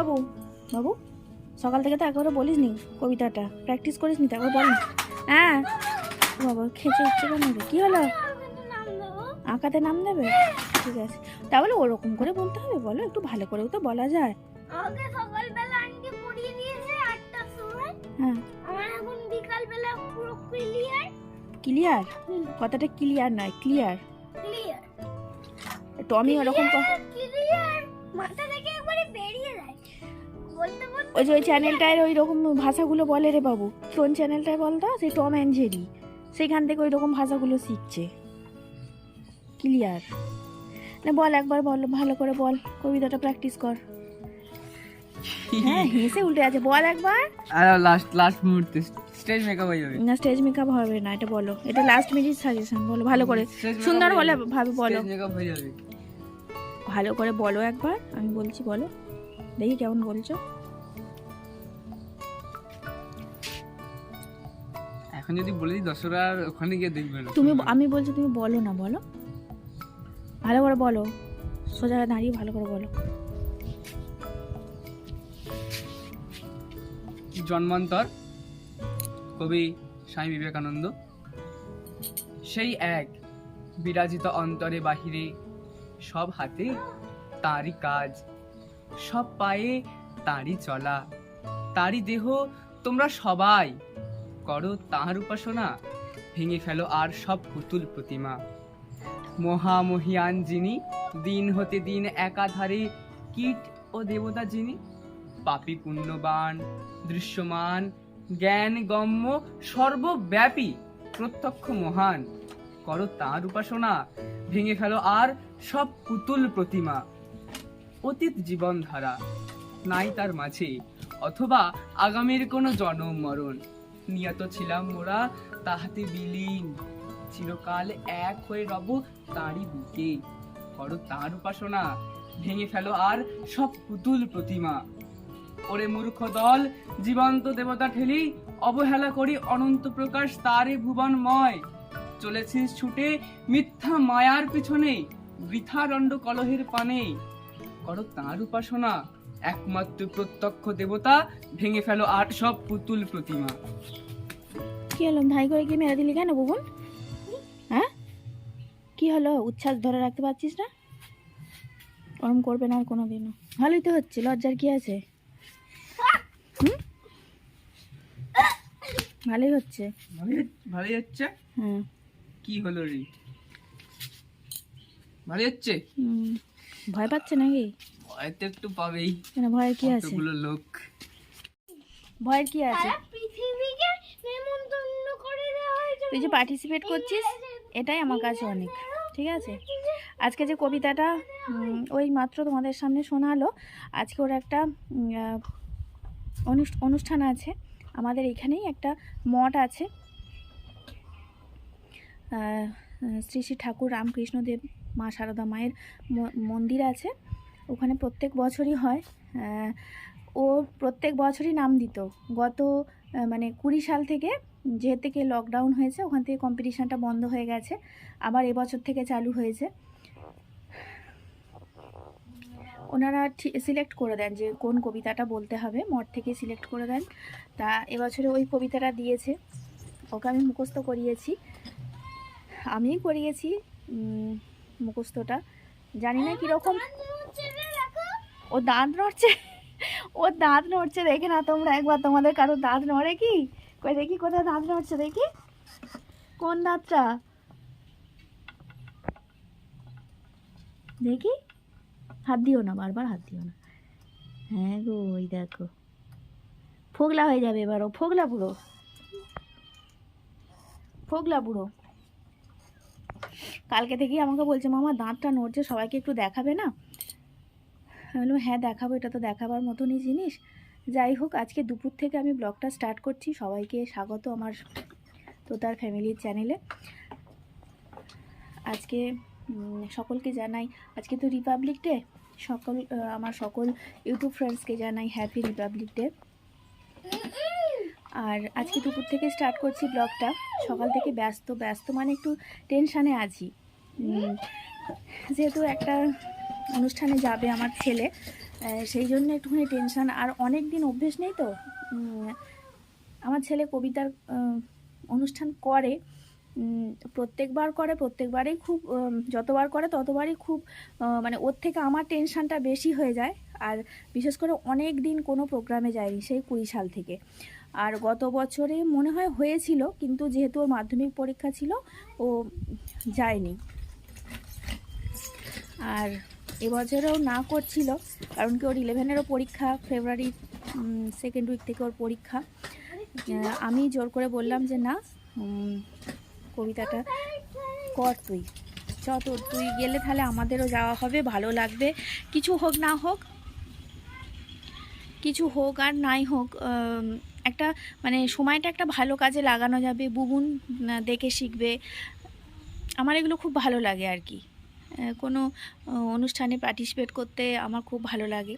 বাবু? বাবু? সকাল থেকে তো একবারও বলিস নি কবিতাটা। প্র্যাকটিস করিস নি তো একবার বল হ্যাঁ। বাবা খেঁচে উঠছে কেন কি হলো? আঁকাতে নাম দেবে? ঠিক আছে। তাহলে ওরকম করে বলতে হবে বলো একটু ভালো করেও তো বলা যায়। আমাকে সকালবেলা আন্টি পড়িয়ে দিয়েছে আটটার সময়। হ্যাঁ। আমার এখন বিকালবেলা পুরো ক্লিয়ার ক্লিয়ার কথাটা ক্লিয়ার নয় ক্লিয়ার ক্লিয়ার টমি ওরকম ক্লিয়ার মাথা ওই যে ওই চ্যানেলটায় ওই রকম ভাষাগুলো বলে রে বাবু। কোন চ্যানেলটায় বলতো? সেই টম অ্যান্ড জেরি। সেখান থেকে ওই রকম ভাষাগুলো শিখছে। ক্লিয়ার না বল একবার বল ভালো করে বল। কবিতাটা প্র্যাকটিস কর। হ্যাঁ হেসে উল্টে আছে। বল একবার। আর লাস্ট লাস্ট মুহূর্তে স্টেজ মেকআপ হয়ে যাবে। না স্টেজ মেকআপ হবে না এটা বলো। এটা লাস্ট মিনিট সাজেশন বলো ভালো করে। সুন্দর বলে ভাবে বলো। স্টেজ মেকআপ হয়ে যাবে। ভালো করে বলো একবার। আমি বলছি বলো। দেখি কেমন বলছো। এখন যদি বলে দিই দশরা আর ওখানে গিয়ে দেখবে তুমি আমি বলছি তুমি বলো না বলো। ভালো করে বলো সোজা দাঁড়িয়ে ভালো করে বলো। জন্মান্তর কবি স্বামী বিবেকানন্দ। সেই এক বিরাজিত অন্তরে বাহিরে সব হাতে তারই কাজ সব পায়ে তারই চলা তারই দেহ তোমরা সবাই করো তাঁর উপাসনা। ভেঙে ফেলো আর সব পুতুল প্রতিমা। মহামহিয়ান যিনি, দিন হতে দিন একাধারে কীট ও দেবতা যিনি, পাপী পুণ্যবান, দৃশ্যমান, জ্ঞান গম্য, সর্বব্যাপী, প্রত্যক্ষ মহান। করো তাঁর উপাসনা, ভেঙে ফেলো আর সব পুতুল প্রতিমা। অতীত জীবনধারা, নাই তার মাঝে, অথবা আগামীর কোনো জনম মরণ। নিয়ত ছিলাম মোরা তাহাতে বিলীন। চিরকাল এক হয়ে রব তাঁরই বুকে। করো তাঁর উপাসনা, ভেঙে ফেলো আর সব পুতুল প্রতিমা। ওরে মূর্খ দল, জীবন্ত দেবতা ঠেলি, অবহেলা করি অনন্ত প্রকাশ তারে ভুবনময়। চলেছিস ছুটে মিথ্যা মায়ার পিছনে বৃথা দণ্ড কলহের পানে। করো তাঁর উপাসনা একমাত্র প্রত্যক্ষ দেবতা ভেঙে ফেলো আর সব পুতুল প্রতিমা। কি হলো? ভাই করে কি মেরে দিলি কেন বুবুন হ্যাঁ? কি হলো? উচ্ছ্বাস ধরে রাখতে পারছিস না? ওরম করবে না আর কোনো দিনও ভালোই তো হচ্ছে লজ্জার কি আছে? হুম? ভালোই হচ্ছে। ভালোই হচ্ছে হ্যাঁ কি হলো রে? ভালোই হচ্ছে? হুম, ভয় পাচ্ছে নাকি? হয়তো একটু পাবেই। কেন ভয়ের কি আছে? কতগুলো লোক। ভয়ের কি আছে? পৃথিবীকে নেমন্তন্ন করে দেওয়া হয়েছে। তুই যে পার্টিসিপেট করছিস এটাই আমার কাছে অনেক ঠিক আছে? আজকে যে কবিতাটা ওই মাত্র তোমাদের সামনে শোনালো আজকে ওর একটা অনুষ্ঠান আছে আমাদের এখানেই একটা মঠ আছে। শ্রী শ্রী ঠাকুর রামকৃষ্ণদেব মা সারদা মায়ের ম- মন্দির আছে। ওখানে প্রত্যেক বছরই হয়। ও প্রত্যেক বছরই নাম দিত। গত মানে কুড়ি সাল থেকে যে থেকে লকডাউন হয়েছে, ওখান থেকে কম্পিটিশানটা বন্ধ হয়ে গেছে। আবার এবছর থেকে চালু হয়েছে। ওনারা সিলেক্ট করে দেন যে কোন কবিতাটা বলতে হবে। মঠ থেকে সিলেক্ট করে দেন। তা এবছরে ওই কবিতাটা দিয়েছে। ওকে আমি মুখস্থ করিয়েছি। আমিই করিয়েছি মুখস্থটা। জানি না কীরকম ও দাঁত নড়ছে? ও দাঁত নড়ছে দেখে না তোমরা একবার তোমাদের কারও দাঁত নড়ে কি? কই দেখি কোথায় দাঁত নড়ছে দেখি। কোন দাঁতটা? দেখি। হাত দিও না, বারবার হাত দিও না। হ্যাঁ গো, ওই দেখো। ফোগলা হয়ে যাবে এবার ও, ফোগলা বুড়ো। ফোগলা বুড়ো। কালকে থেকেই আমাকে বলছে, মামা, দাঁতটা নড়ছে, সবাইকে একটু দেখাবে না? বললাম হ্যাঁ দেখাবো, এটা তো দেখাবার মতনই জিনিস। যাই হোক, আজকে দুপুর থেকে আমি ব্লগটা স্টার্ট করছি। সবাইকে স্বাগত আমার তো তার ফ্যামিলির চ্যানেলে। আজকে সকলকে জানাই, আজকে তো রিপাবলিক ডে সকল আমার সকল ইউটিউব ফ্রেন্ডসকে জানাই হ্যাপি রিপাবলিক ডে আর আজকে দুপুর থেকে স্টার্ট করছি ব্লগটা। সকাল থেকে ব্যস্ত ব্যস্ত মানে একটু টেনশানে আছি। যেহেতু একটা অনুষ্ঠানে যাবে আমার ছেলে। সেই জন্য একটুখানি টেনশান আর অনেক দিন অভ্যেস নেই তো। আমার ছেলে কবিতার অনুষ্ঠান করে। প্রত্যেকবার করে, প্রত্যেকবারেই খুব যতবার করে ততবারই খুব মানে ওর থেকে আমার টেনশানটা বেশি হয়ে যায়। আর বিশেষ করে অনেক দিন কোনো প্রোগ্রামে যায়নি, সেই কুড়ি সাল থেকে। আর গত বছরে মনে হয় হয়েছিল, কিন্তু যেহেতু ওর মাধ্যমিক পরীক্ষা ছিল, ও যায়নি। আর এবছরেও না করছিল, কারণ কি ওর ইলেভেনেরও পরীক্ষা ফেব্রুয়ারি সেকেন্ড উইক থেকে ওর পরীক্ষা। আমি জোর করে বললাম যে না কবিতাটা কর তুই। চ তোর, তুই গেলে তাহলে আমাদেরও যাওয়া হবে, ভালো লাগবে। কিছু হোক না হোক, কিছু হোক আর নাই হোক একটা মানে সময়টা একটা ভালো কাজে লাগানো যাবে, বুবুন দেখে শিখবে। আমার এগুলো খুব ভালো লাগে আর কি। কোনো অনুষ্ঠানে পার্টিসিপেট করতে আমার খুব ভালো লাগে।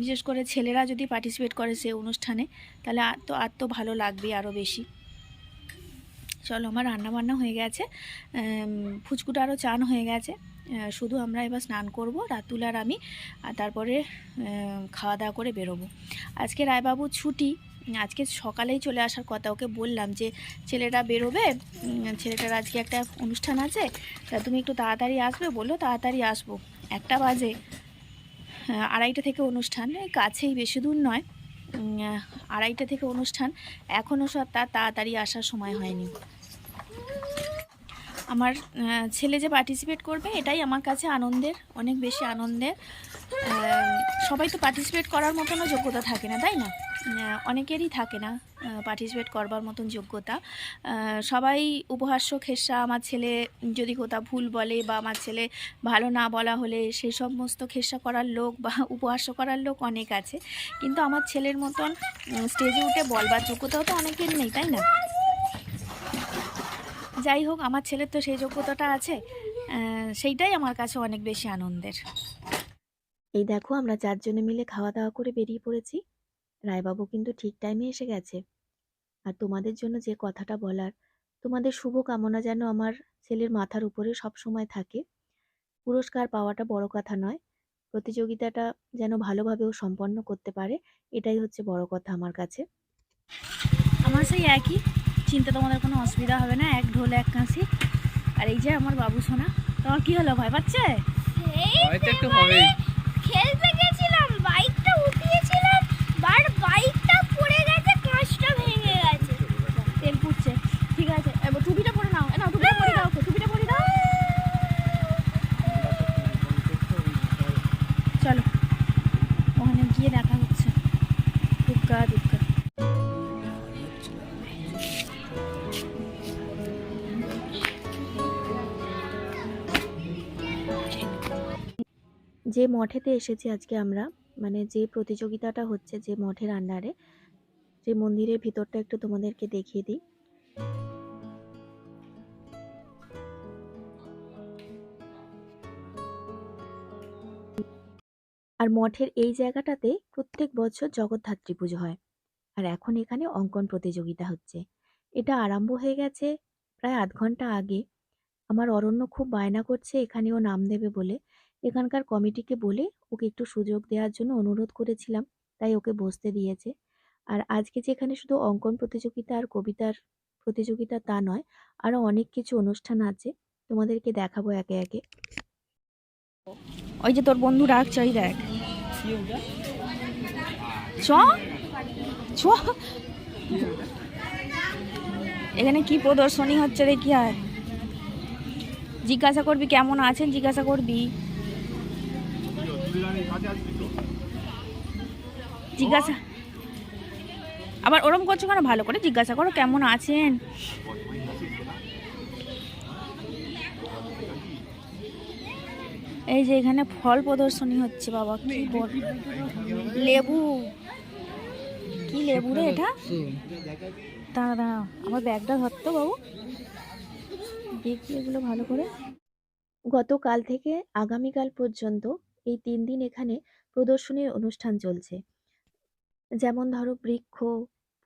বিশেষ করে ছেলেরা যদি পার্টিসিপেট করে সে অনুষ্ঠানে, তাহলে আর তো আর তো ভালো লাগবে আরও বেশি। চলো, আমার রান্না বান্না হয়ে গেছে। ফুচকুটা আরও চান হয়ে গেছে। শুধু আমরা এবার স্নান করব, রাতুল আর আমি, আর তারপরে খাওয়া দাওয়া করে বেরোবো। আজকে রায়বাবু ছুটি আজকে সকালেই চলে আসার কথা ওকে বললাম যে, ছেলেটা বেরোবে ছেলেটার আজকে একটা অনুষ্ঠান আছে, তা তুমি একটু তাড়াতাড়ি আসবে? বলল, তাড়াতাড়ি আসব। একটা বাজে আড়াইটা থেকে অনুষ্ঠান কাছেই বেশি দূর নয় আড়াইটা থেকে অনুষ্ঠান এখনও সব তার তাড়াতাড়ি আসার সময় হয়নি। আমার ছেলে যে পার্টিসিপেট করবে, এটাই আমার কাছে আনন্দের, অনেক বেশি আনন্দের সবাই তো পার্টিসিপেট করার মতনও যোগ্যতা থাকে না, তাই না? অনেকেরই থাকে না পার্টিসিপেট করবার মতন যোগ্যতা। সবাই উপহাস্য খেসা, আমার ছেলে যদি কোথাও ভুল বলে বা আমার ছেলে ভালো না বলা হলে সেই সমস্ত খেসা করার লোক বা উপহাস্য করার লোক অনেক আছে। কিন্তু আমার ছেলের মতন স্টেজে উঠে বলবার যোগ্যতাও তো অনেকের নেই, তাই না? যাই হোক, আমার ছেলের তো সেই যোগ্যতাটা আছে সেইটাই আমার কাছে অনেক বেশি আনন্দের। এই দেখো, আমরা চারজনে মিলে খাওয়া দাওয়া করে বেরিয়ে পড়েছি। রায়বাবু কিন্তু ঠিক টাইমে এসে গেছে। আর তোমাদের জন্য যে কথাটা বলার তোমাদের শুভ কামনা যেন আমার ছেলের মাথার উপরে সব সময় থাকে। পুরস্কার পাওয়াটা বড় কথা নয় প্রতিযোগিতাটা যেন ভালোভাবে ও সম্পন্ন করতে পারে এটাই হচ্ছে বড় কথা আমার কাছে। আমার সেই একই চিন্তা তোমাদের কোনো অসুবিধা হবে না এক ঢোল এক কাঁসি। আর এই যে আমার বাবু সোনা তোমার কি হলো ভয় পাচ্ছে? একটু খেলতে গেছিলাম বাইকটা উঠিয়েছিলাম বার বাইকটা পড়ে গেছে কাঁচটা ভেঙে গেছে তেল পুড়ছে ঠিক আছে এবার টুপিটা পরে নাও এ নাও টুপিটা পরে দাও ওকে, টুপিটা পরে দাও চলো ওখানে গিয়ে দেখা হচ্ছে। দুগ্গা দুগ্গা। যে মঠেতে এসেছি আজকে আমরা মানে যে প্রতিযোগিতাটা হচ্ছে যে মঠের আন্ডারে যে মন্দিরের ভিতরটা একটু তোমাদেরকে দেখিয়ে দিই। আর মঠের এই জায়গাটাতে প্রত্যেক বছর জগদ্ধাত্রী পুজো হয়। আর এখন এখানে অঙ্কন প্রতিযোগিতা হচ্ছে। এটা আরম্ভ হয়ে গেছে প্রায় আধ ঘণ্টা আগে। আমার অরণ্য খুব বায়না করছে, এখানেও নাম দেবে বলে। এখানকার কমিটিকে বলে ওকে একটু সুযোগ দেওয়ার জন্য অনুরোধ করেছিলাম, তাই ওকে বসতে দিয়েছে। আর আজকে যেখানে শুধু অঙ্কন প্রতিযোগিতা আর কবিতার প্রতিযোগিতা তা নয় আরও অনেক কিছু অনুষ্ঠান আছে। তোমাদেরকে দেখাবো একে একে। ওই যে তোর বন্ধু ডাকছে ওই দেখ। এখানে কি প্রদর্শনী হচ্ছে দেখি আর জিজ্ঞাসা করবি কেমন আছেন? জিজ্ঞাসা করবি। জিজ্ঞাসা। আবার ওরম করছ কেন? ভালো করে জিজ্ঞাসা করো কেমন আছেন? এই যে এখানে ফল প্রদর্শনী হচ্ছে, বাবা, কি লেবু। কি লেবু রে এটা? দাঁড়া দাঁড়া, আমার ব্যাগটা ধরতো বাবু। দেখি এগুলো ভালো করে। গতকাল থেকে আগামীকাল পর্যন্ত এই তিন দিন এখানে প্রদর্শনীর অনুষ্ঠান চলছে। যেমন ধরো বৃক্ষ,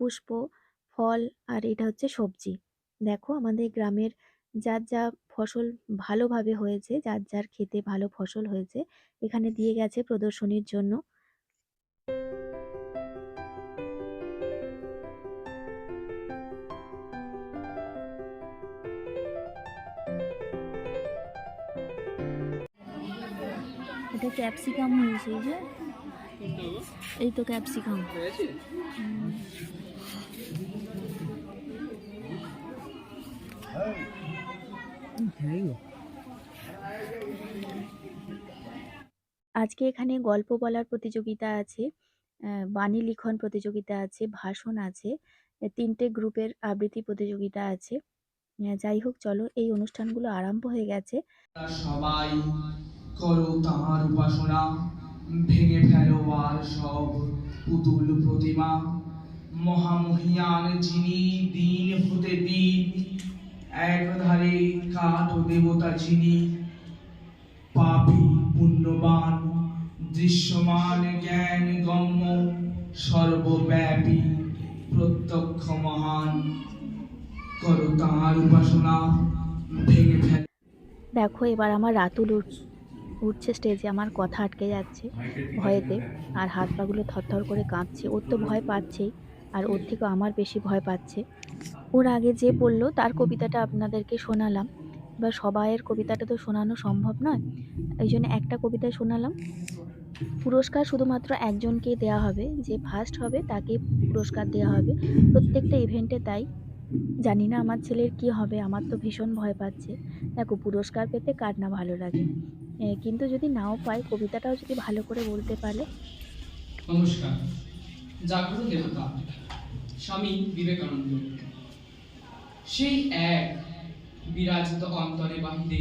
পুষ্প, ফল আর এটা হচ্ছে সবজি। দেখো আমাদের গ্রামের যার যা ফসল ভালোভাবে হয়েছে যার যার খেতে ভালো ফসল হয়েছে এখানে দিয়ে গেছে প্রদর্শনীর জন্য। এটা ক্যাপসিকাম হয়েছে এই যে। এই তো ক্যাপসিকাম। আজকে এখানে গল্প বলার প্রতিযোগিতা আছে বাণী লিখন প্রতিযোগিতা আছে ভাষণ আছে তিনটে গ্রুপের আবৃত্তি প্রতিযোগিতা আছে। যাই হোক চলো এই অনুষ্ঠানগুলো আরম্ভ হয়ে গেছে। সবাই করো তাহার উপাসনা ভেঙে ফেলো আর সব পুতুল প্রতিমা। মহামহিয়ান যিনি দিন হতে দিন একধারে কাঠ দেবতা যিনি পাপী পুণ্যবান দৃশ্যমান জ্ঞান গম্য সর্বব্যাপী প্রত্যক্ষ মহান করো তাহার উপাসনা ভেঙে ফেলো। দেখো এবার আমার রাতুল উঠছে স্টেজে আমার কথা আটকে যাচ্ছে ভয়েতে আর হাত পাগুলো থরথর করে কাঁপছে। ওর তো ভয় পাচ্ছেই। আর ওর থেকেও আমার বেশি ভয় পাচ্ছে। ওর আগে যে বলল তার কবিতাটা আপনাদেরকে শোনালাম। বা সবাইয়ের কবিতাটা তো শোনানো সম্ভব নয়। এই জন্য একটা কবিতা শোনালাম। পুরস্কার শুধুমাত্র একজনকেই দেওয়া হবে। যে ফার্স্ট হবে তাকে পুরস্কার দেওয়া হবে। প্রত্যেকটা ইভেন্টে তাই। জানি না আমার ছেলের কি হবে আমার তো ভীষণ ভয় পাচ্ছে। দেখো পুরস্কার পেতে কার না ভালো লাগে। কিন্তু যদি নাও পাই কবিতাটাও যদি ভালো করে বলতে পারে। নমস্কার। জাগ্রত দেবতা স্বামী বিবেকানন্দ। সেই এক বিরাজিত অন্তরে বাহিরে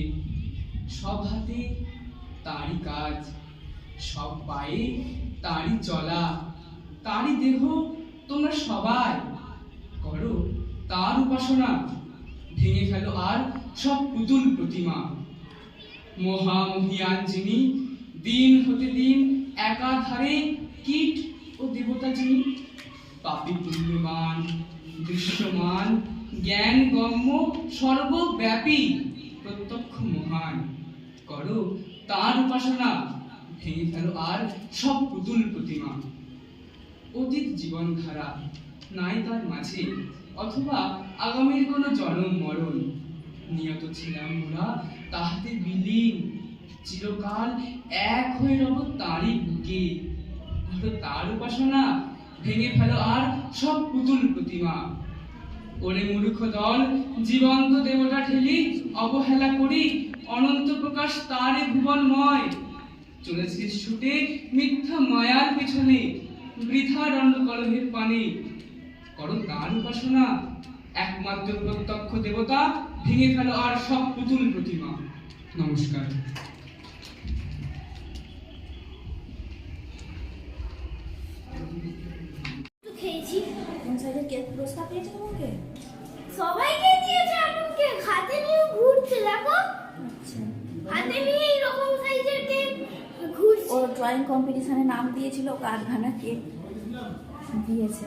সব হাতে তারই কাজ, সব পায়ে তারই চলা, তারই দেহ তোমরা সবাই করো, তার উপাসনা। ভেঙে ফেলো আর সব পুতুল প্রতিমা। মহামহিয়ান যিনি দিন হতে দিন একাধারে কীট ও দেবতা যিনি, পাপি পুণ্যবান, দৃশ্যমান, জ্ঞান গম্য, সর্বব্যাপী, প্রত্যক্ষ মহান। করো তার উপাসনা ভেঙে ফেলো আর সব পুতুল প্রতিমা। অতীত জীবন ধারা নাই তার মাঝে, অথবা আগামীর কোনো জনম মরণ। নিয়ত ছিলাম মোরা তাহাতে বিলীন। চিরকাল এক হয়ে রব তারই বুকে। হলো তার উপাসনা ভেঙে ফেলো আর সব পুতুল প্রতিমা। ওরে মূর্খ দল, জীবন্ত দেবতা ঠেলি অবহেলা করি, অনন্ত প্রকাশ তারে ভুবনময়। চলেছিস ছুটে মিথ্যা মায়ার পিছনে, বৃথা দণ্ড কলহের পানে। করো তার উপাসনা, একমাত্র প্রত্যক্ষ দেবতা ভেঙে ফেলো আর সব পুতুল প্রতিমা। নমস্কার। পুরস্কার পেয়েছে তোমাকে? সবাইকে দিয়েছে এমনকি হাতে নিয়ে ঘুরছে দেখো। আচ্ছা। হাতে নিয়ে এইরকম সাইজের কেক ঘুরছে। ও ড্রয়িং কম্পিটিশনে নাম দিয়েছিল কারখানা কেক দিয়েছে।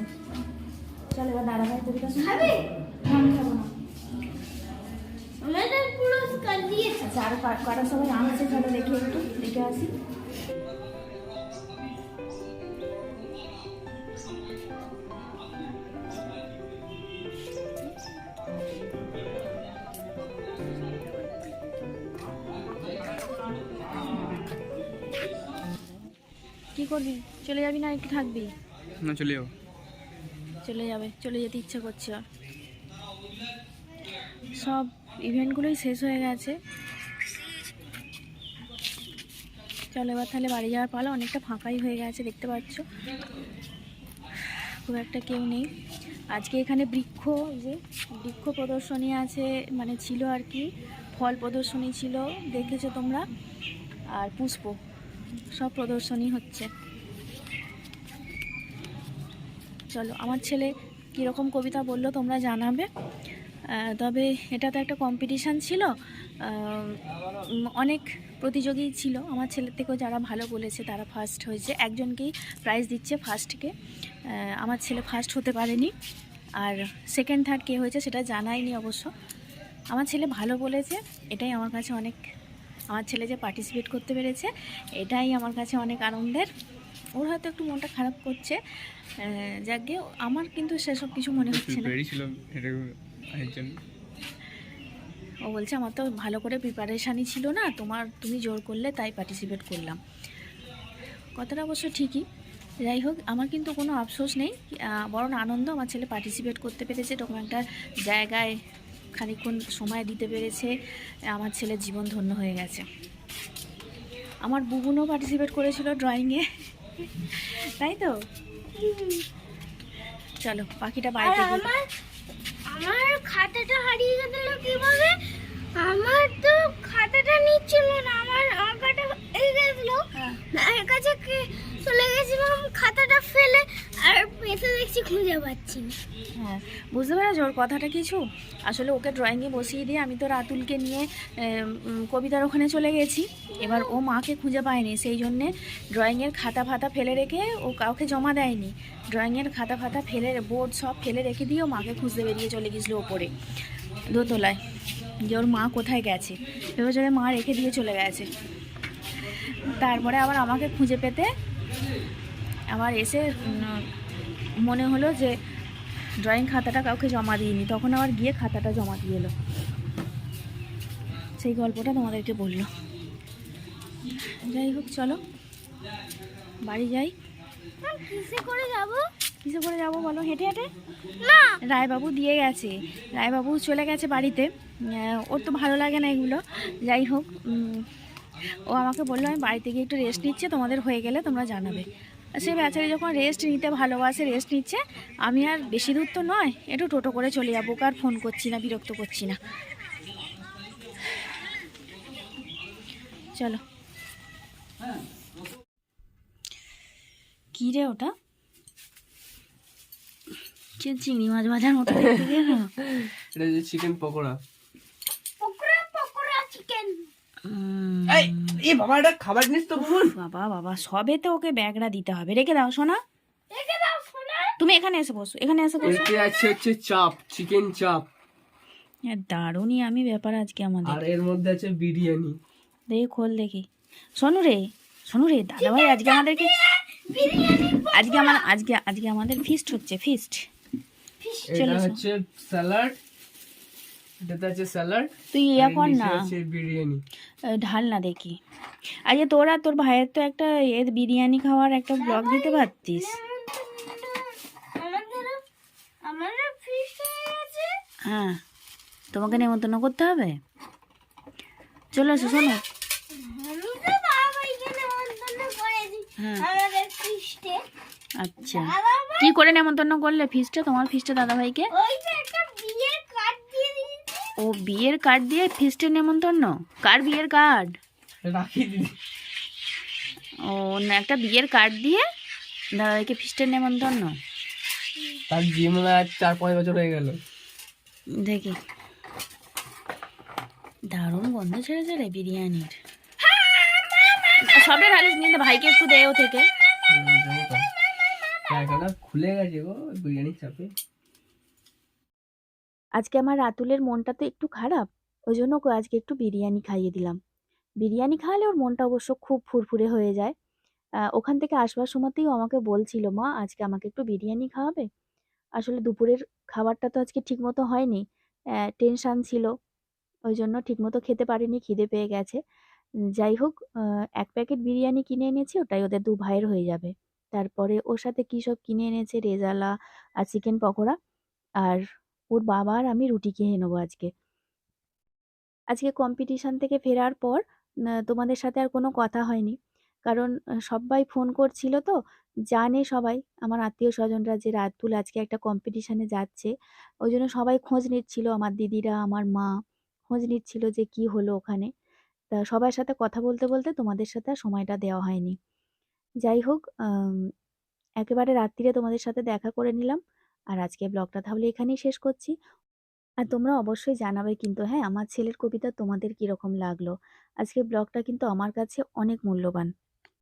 চল এবার দাদাভাই কবিতা শোনা খাবে? আমি খাব না। আমাদের পুরস্কার দিয়েছে। আচ্ছা আরও কা- কারা সবাই আনছে চলো দেখে একটু দেখে আসি। করবি? চলে যাবি না একটু থাকবি? না চলে যাও চলে যাবে চলে যেতে ইচ্ছে করছে ওর সব ইভেন্টগুলোই শেষ হয়ে গেছে। চলো এবার তাহলে বাড়ি যাওয়ার পালা অনেকটা ফাঁকাই হয়ে গেছে দেখতে পাচ্ছ। খুব একটা কেউ নেই। আজকে এখানে বৃক্ষ যে বৃক্ষ প্রদর্শনী আছে মানে ছিল আর কি। ফল প্রদর্শনী ছিল দেখেছ তোমরা? আর পুষ্প সব প্রদর্শনী হচ্ছে। চলো, আমার ছেলে কীরকম কবিতা বলল তোমরা জানাবে। তবে এটা তো একটা কম্পিটিশান ছিল। অনেক প্রতিযোগী ছিল। আমার ছেলের থেকেও যারা ভালো বলেছে, তারা ফার্স্ট হয়েছে। একজনকেই প্রাইজ দিচ্ছে ফার্স্টকে আমার ছেলে ফার্স্ট হতে পারেনি। আর সেকেন্ড থার্ড কে হয়েছে সেটা জানায়নি অবশ্য। আমার ছেলে ভালো বলেছে, এটাই আমার কাছে অনেক, আমার ছেলে যে পার্টিসিপেট করতে পেরেছে, এটাই আমার কাছে অনেক আনন্দের। ওর হয়তো একটু মনটা খারাপ করছে। যাকে আমার কিন্তু সেসব কিছু মনে হচ্ছে না। ও বলছে আমার তো ভালো করে প্রিপারেশানই ছিল না তোমার তুমি জোর করলে তাই পার্টিসিপেট করলাম। কথাটা অবশ্য ঠিকই। যাই হোক আমার কিন্তু কোনো আফসোস নেই। বরং আনন্দ আমার ছেলে পার্টিসিপেট করতে পেরেছে এরকম একটা জায়গায় খানিকক্ষণ সময় দিতে পেরেছে আমার ছেলের জীবন ধন্য হয়ে গেছে। আমার বুবুনও পার্টিসিপেট করেছিল ড্রয়িংয়ে তাই তো চলো পাখিটা বাইরে বাড়িতে আমার আমার খাতাটা হারিয়ে গেল কীভাবে আমার তো খাতাটা নিচ্ছিল না আমার আঁকাটা এই গেছিল। না মায়ের কাছে কে- চলে গেছিলাম, খাতাটা ফেলে আর পেতে দেখছি খুঁজে পাচ্ছি। হ্যাঁ বুঝতে পেরেছ ওর কথাটা কিছু? আসলে ওকে ড্রয়িংয়ে বসিয়ে দিয়ে আমি তো রাতুলকে নিয়ে কবিতার ওখানে চলে গেছি। এবার ও মাকে খুঁজে পায়নি, সেই জন্যে ড্রয়িংয়ের খাতা ফাতা ফেলে রেখে ও কাউকে জমা দেয়নি। ড্রয়িংয়ের খাতা ফাতা ফেলে বোর্ড সব ফেলে রেখে দিয়ে ও মাকে খুঁজতে বেরিয়ে চলে গেছিল ওপরে, দোতলায়। যে ওর মা কোথায় গেছে? ভেবেছে মা রেখে দিয়ে চলে গেছে। তারপরে আবার আমাকে খুঁজে পেতে আবার এসে মনে হলো যে ড্রয়িং খাতাটা কাউকে জমা দিইনি তখন আবার গিয়ে খাতাটা জমা দিয়ে এলো। সেই গল্পটা তোমাদেরকে বলল। যাই হোক চলো। বাড়ি যাই। কিসে করে যাব? কিসে করে যাব বলো? হেঁটে হেঁটে? না। রায়বাবু দিয়ে গেছে। রায়বাবু চলে গেছে বাড়িতে। ওর তো ভালো লাগে না এগুলো। যাই হোক ও আমাকে বলল আমি বাড়িতে গিয়ে একটু রেস্ট নিচ্ছে তোমাদের হয়ে গেলে তোমরা জানাবে। আর সে বেচারি যখন রেস্ট নিতে ভালোবাসে রেস্ট নিচ্ছে আমি আর বেশি দূর তো নয় একটু টোটো করে চলে যাব কার ফোন করছি না বিরক্ত করছি না। চলো। কী রে ওটা? কি চিংড়ি মাছ ভাজার মতো এটা যে চিকেন পকোড়া। এই বাবা এটা খাবার জিনিস তো বলুন। বাবা বাবা সবে তো ওকে ব্যাগটা দিতে হবে। রেখে দাও সোনা। রেখে দাও শোনা তুমি এখানে এসে বসো এখানে এসে বসো। এতে আছে হচ্ছে চাপ চিকেন চাপ। দারুণই আমি ব্যাপার আজকে আমাদের। আর এর মধ্যে আছে বিরিয়ানি। দেখি খোল দেখি। শোনো রে শোনো রে দাদা ভাই আজকে আমাদেরকে আজকে আমার আজকে আজকে আমাদের ফিস্ট হচ্ছে ফিস্ট এটা। হচ্ছে স্যালাড স্যালাড তুই ইয়া কর না। আছে বিরিয়ানি। ঢাল না দেখি। আজকে তোরা তোর ভাইয়ের তো একটা বিরিয়ানি খাওয়ার একটা ব্লগ দিতে পারতিস। হয়ে তোমাকে নেমন্তন্ন করতে হবে? চলে এসো শোনো হ্যাঁ। আচ্ছা। কি করে নেমন্তন্ন করলে ফিস্টে তোমার ফিস্টে দাদা ভাইকে ওই যে একটা বিয়ের কার্ড দিয়ে দিয়েছে ও বিয়ের কার্ড দিয়ে ফিস্টের নেমন্তন্ন? কার বিয়ের কার্ড রাখি দিদি। ও না একটা বিয়ের কার্ড দিয়ে দাদা ভাইকে ফিস্টের নেমন্তন্ন? তার জিম আজ চার পাঁচ বছর হয়ে গেল। দেখি। দারুণ গন্ধ ছেড়েছে রে বিরিয়ানির। সবে ঢালিস নিয়ে ভাইকে একটু দেও থেকে। খুলে গেছে গো বিরিয়ানির চাপে। আজকে আমার রাতুলের মনটা তো একটু খারাপ ওই জন্য ওকে আজকে একটু বিরিয়ানি খাইয়ে দিলাম। বিরিয়ানি খাওয়ালে ওর মনটা অবশ্য খুব ফুরফুরে হয়ে যায়। ওখান থেকে আসবার সময়তেই আমাকে বলছিল, মা, আজকে আমাকে একটু বিরিয়ানি খাওয়াবে? আসলে দুপুরের খাবারটা তো আজকে ঠিকমতো হয়নি টেনশান ছিল ওই জন্য ঠিকমতো খেতে পারিনি, খিদে পেয়ে গেছে। যাই হোক এক প্যাকেট বিরিয়ানি কিনে এনেছি, ওটাই ওদের দু ভাইয়ের হয়ে যাবে। তারপরে ওর সাথে কী সব কিনে এনেছে, রেজালা আর চিকেন পকোড়া, আর ওর বাবা আর আমি রুটি খেয়ে নেব আজকে। আজকে কম্পিটিশান থেকে ফেরার পর তোমাদের সাথে আর কোনো কথা হয়নি। কারণ সবাই ফোন করছিল তো, জানে সবাই, আমার আত্মীয় স্বজনরা যে রাতুল আজকে একটা কম্পিটিশানে যাচ্ছে, ওই জন্য সবাই খোঁজ নিচ্ছিল আমার দিদিরা, আমার মা, খোঁজ নিচ্ছিল যে কি হলো ওখানে। তা সবার সাথে কথা বলতে বলতে তোমাদের সাথে আর সময়টা দেওয়া হয়নি। যাই হোক একেবারে রাত্রিরে তোমাদের সাথে দেখা করে নিলাম। আর আজকে ব্লগটা তাহলে এখানেই শেষ করছি। আর তোমরা অবশ্যই জানাবে কিন্তু হ্যাঁ আমার ছেলের কবিতা তোমাদের কীরকম লাগল? আজকে ব্লগটা কিন্তু আমার কাছে অনেক মূল্যবান।